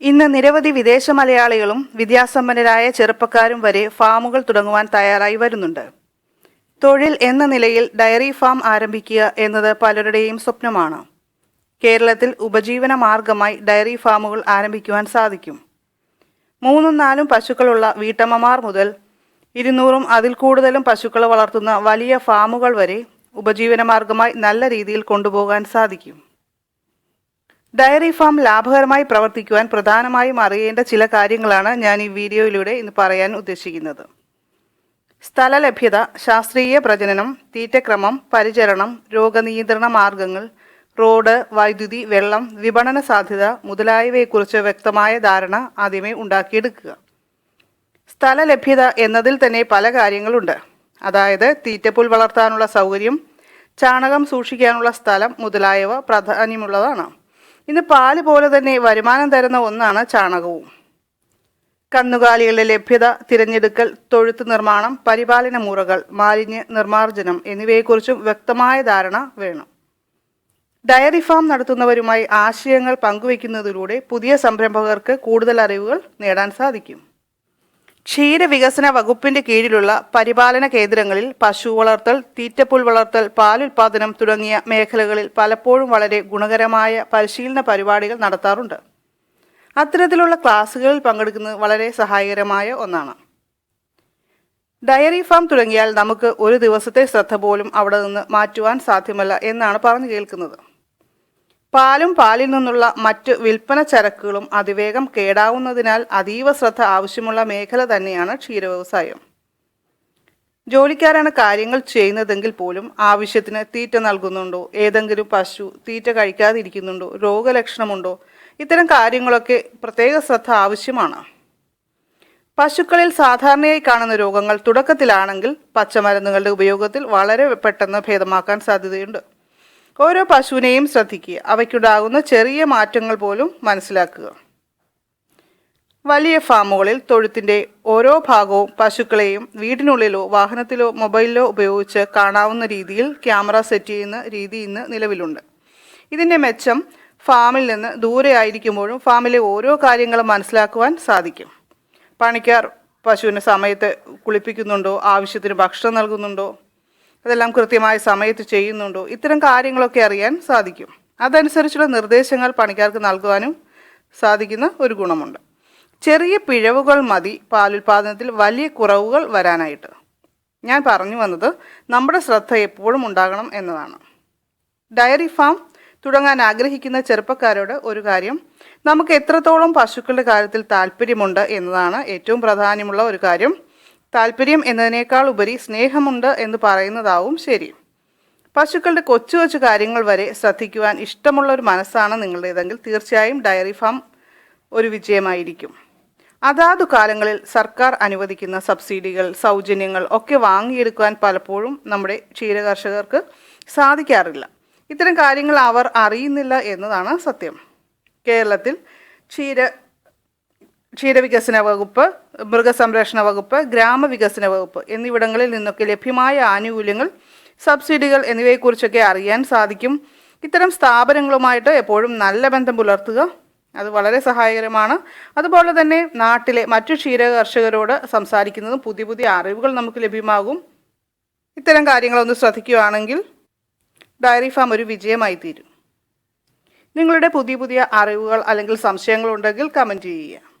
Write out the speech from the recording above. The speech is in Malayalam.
ഇന്ന് നിരവധി വിദേശ മലയാളികളും വിദ്യാസമ്പന്നരായ ചെറുപ്പക്കാരും വരെ ഫാമുകൾ തുടങ്ങുവാൻ തയ്യാറായി വരുന്നുണ്ട്. തൊഴിൽ എന്ന നിലയിൽ ഡയറി ഫാം ആരംഭിക്കുക എന്നത് പലരുടെയും സ്വപ്നമാണ്. കേരളത്തിൽ ഉപജീവന മാർഗമായി ഡയറി ഫാമുകൾ ആരംഭിക്കുവാൻ സാധിക്കും. മൂന്നും നാലും പശുക്കളുള്ള വീട്ടമ്മമാർ മുതൽ ഇരുന്നൂറും അതിൽ കൂടുതലും പശുക്കളെ വളർത്തുന്ന വലിയ ഫാമുകൾ വരെ ഉപജീവന മാർഗമായി നല്ല രീതിയിൽ കൊണ്ടുപോകാൻ സാധിക്കും. ഡയറി ഫാം ലാഭകരമായി പ്രവർത്തിക്കുവാൻ പ്രധാനമായും അറിയേണ്ട ചില കാര്യങ്ങളാണ് ഞാൻ ഈ വീഡിയോയിലൂടെ ഇന്ന് പറയാൻ ഉദ്ദേശിക്കുന്നത്. സ്ഥല ലഭ്യത ശാസ്ത്രീയ പ്രജനനം തീറ്റക്രമം പരിചരണം രോഗനിയന്ത്രണ മാർഗങ്ങൾ റോഡ് വൈദ്യുതി വെള്ളം വിപണന സാധ്യത മുതലായവയെക്കുറിച്ച് വ്യക്തമായ ധാരണ ആദ്യമേ ഉണ്ടാക്കിയെടുക്കുക. സ്ഥല ലഭ്യത എന്നതിൽ തന്നെ പല കാര്യങ്ങളുണ്ട്. അതായത് തീറ്റപ്പുൽ വളർത്താനുള്ള സൗകര്യം ചാണകം സൂക്ഷിക്കാനുള്ള സ്ഥലം മുതലായവ പ്രാധാന്യമുള്ളതാണ്. ഇന്ന് പാൽ പോലെ തന്നെ വരുമാനം തരുന്ന ഒന്നാണ് ചാണകവും. കന്നുകാലികളുടെ ലഭ്യത തിരഞ്ഞെടുക്കൽ തൊഴുത്ത് നിർമ്മാണം പരിപാലന മുറകൾ മാലിന്യ നിർമ്മാർജനം എന്നിവയെക്കുറിച്ചും വ്യക്തമായ ധാരണ വേണം. ഡയറി ഫാം നടത്തുന്നവരുമായി ആശയങ്ങൾ പങ്കുവയ്ക്കുന്നതിലൂടെ പുതിയ സംരംഭകർക്ക് കൂടുതൽ അറിവുകൾ നേടാൻ സാധിക്കും. ക്ഷീരവികസന വകുപ്പിന്റെ കീഴിലുള്ള പരിപാലന കേന്ദ്രങ്ങളിൽ പശു വളർത്തൽ തീറ്റപ്പുൽ വളർത്തൽ പാലുൽപാദനം തുടങ്ങിയ മേഖലകളിൽ പലപ്പോഴും വളരെ ഗുണകരമായ പരിശീലന പരിപാടികൾ നടത്താറുണ്ട്. അത്തരത്തിലുള്ള ക്ലാസ്സുകളിൽ പങ്കെടുക്കുന്നത് വളരെ സഹായകരമായ ഒന്നാണ്. ഡയറി ഫാം തുടങ്ങിയാൽ നമുക്ക് ഒരു ദിവസത്തെ ശ്രദ്ധ പോലും അവിടെ നിന്ന് മാറ്റുവാൻ സാധ്യമല്ല എന്നാണ് പറഞ്ഞു കേൾക്കുന്നത്. പാലും പാലിൽ നിന്നുള്ള മറ്റ് വിൽപ്പന ചരക്കുകളും അതിവേഗം കേടാവുന്നതിനാൽ അതീവ ശ്രദ്ധ ആവശ്യമുള്ള മേഖല തന്നെയാണ് ക്ഷീര വ്യവസായം ജോലിക്കാരാണ് കാര്യങ്ങൾ ചെയ്യുന്നതെങ്കിൽ പോലും ആവശ്യത്തിന് തീറ്റ നൽകുന്നുണ്ടോ? ഏതെങ്കിലും പശു തീറ്റ കഴിക്കാതിരിക്കുന്നുണ്ടോ? രോഗലക്ഷണമുണ്ടോ? ഇത്തരം കാര്യങ്ങളൊക്കെ പ്രത്യേക ശ്രദ്ധ ആവശ്യമാണ്. പശുക്കളിൽ സാധാരണയായി കാണുന്ന രോഗങ്ങൾ തുടക്കത്തിലാണെങ്കിൽ പച്ചമരുന്നുകളുടെ ഉപയോഗത്തിൽ വളരെ പെട്ടെന്ന് ഭേദമാക്കാൻ സാധ്യതയുണ്ട്. ഓരോ പശുവിനെയും ശ്രദ്ധിക്കുക. അവയ്ക്കുണ്ടാകുന്ന ചെറിയ മാറ്റങ്ങൾ പോലും മനസ്സിലാക്കുക. വലിയ ഫാമുകളിൽ തൊഴുത്തിന്റെ ഓരോ ഭാഗവും പശുക്കളെയും വീടിനുള്ളിലോ വാഹനത്തിലോ മൊബൈലിലോ ഉപയോഗിച്ച് കാണാവുന്ന രീതിയിൽ ക്യാമറ സെറ്റ് ചെയ്യുന്ന രീതി ഇന്ന് നിലവിലുണ്ട്. ഇതിന്റെ മെച്ചം ഫാമിൽ നിന്ന് ദൂരെ ആയിരിക്കുമ്പോഴും ഫാമിലെ ഓരോ കാര്യങ്ങളും മനസ്സിലാക്കുവാൻ സാധിക്കും. പണിക്കാർ പശുവിന് സമയത്ത് കുളിപ്പിക്കുന്നുണ്ടോ? ആവശ്യത്തിന് ഭക്ഷണം നൽകുന്നുണ്ടോ? അതെല്ലാം കൃത്യമായ സമയത്ത് ചെയ്യുന്നുണ്ടോ? ഇത്തരം കാര്യങ്ങളൊക്കെ അറിയാൻ സാധിക്കും. അതനുസരിച്ചുള്ള നിർദ്ദേശങ്ങൾ പണിക്കാർക്ക് നൽകുവാനും സാധിക്കുന്ന ഒരു ഗുണമുണ്ട്. ചെറിയ പിഴവുകൾ മതി പാലുൽപാദനത്തിൽ വലിയ കുറവുകൾ വരാനായിട്ട്. ഞാൻ പറഞ്ഞു വന്നത് നമ്മുടെ ശ്രദ്ധ എപ്പോഴും ഉണ്ടാകണം എന്നതാണ്. ഡയറി ഫാം തുടങ്ങാൻ ആഗ്രഹിക്കുന്ന ചെറുപ്പക്കാരോട് ഒരു കാര്യം നമുക്ക് എത്രത്തോളം പശുക്കളുടെ കാര്യത്തിൽ താല്പര്യമുണ്ട് എന്നതാണ് ഏറ്റവും പ്രധാനമുള്ള ഒരു കാര്യം. താല്പര്യം എന്നതിനേക്കാൾ ഉപരി സ്നേഹമുണ്ട് എന്ന് പറയുന്നതാവും ശരി. പശുക്കളുടെ കൊച്ചു കൊച്ചു കാര്യങ്ങൾ വരെ ശ്രദ്ധിക്കുവാൻ ഇഷ്ടമുള്ള ഒരു മനസ്സാണ് നിങ്ങളുടേതെങ്കിൽ തീർച്ചയായും ഡയറി ഫാം ഒരു വിജയമായിരിക്കും. അതാതു കാലങ്ങളിൽ സർക്കാർ അനുവദിക്കുന്ന സബ്സിഡികൾ സൗജന്യങ്ങൾ ഒക്കെ വാങ്ങിയെടുക്കുവാൻ പലപ്പോഴും നമ്മുടെ ക്ഷീരകർഷകർക്ക് സാധിക്കാറില്ല. ഇത്തരം കാര്യങ്ങൾ അവർ അറിയുന്നില്ല എന്നതാണ് സത്യം. കേരളത്തിൽ ക്ഷീര ക്ഷീരവികസന വകുപ്പ് മൃഗസംരക്ഷണ വകുപ്പ് ഗ്രാമവികസന വകുപ്പ് എന്നിവിടങ്ങളിൽ നിന്നൊക്കെ ലഭ്യമായ ആനുകൂല്യങ്ങൾ സബ്സിഡികൾ എന്നിവയെക്കുറിച്ചൊക്കെ അറിയാൻ സാധിക്കും. ഇത്തരം സ്ഥാപനങ്ങളുമായിട്ട് എപ്പോഴും നല്ല ബന്ധം പുലർത്തുക അത് വളരെ സഹായകരമാണ്. അതുപോലെ തന്നെ നാട്ടിലെ മറ്റു ക്ഷീര കർഷകരോട് സംസാരിക്കുന്നതും പുതിയ പുതിയ അറിവുകൾ നമുക്ക് ലഭ്യമാകും. ഇത്തരം കാര്യങ്ങളൊന്ന് ശ്രദ്ധിക്കുകയാണെങ്കിൽ ഡയറി ഫാം ഒരു വിജയമായി തീരും. നിങ്ങളുടെ പുതിയ പുതിയ അറിവുകൾ അല്ലെങ്കിൽ സംശയങ്ങളുണ്ടെങ്കിൽ കമന്റ് ചെയ്യുക.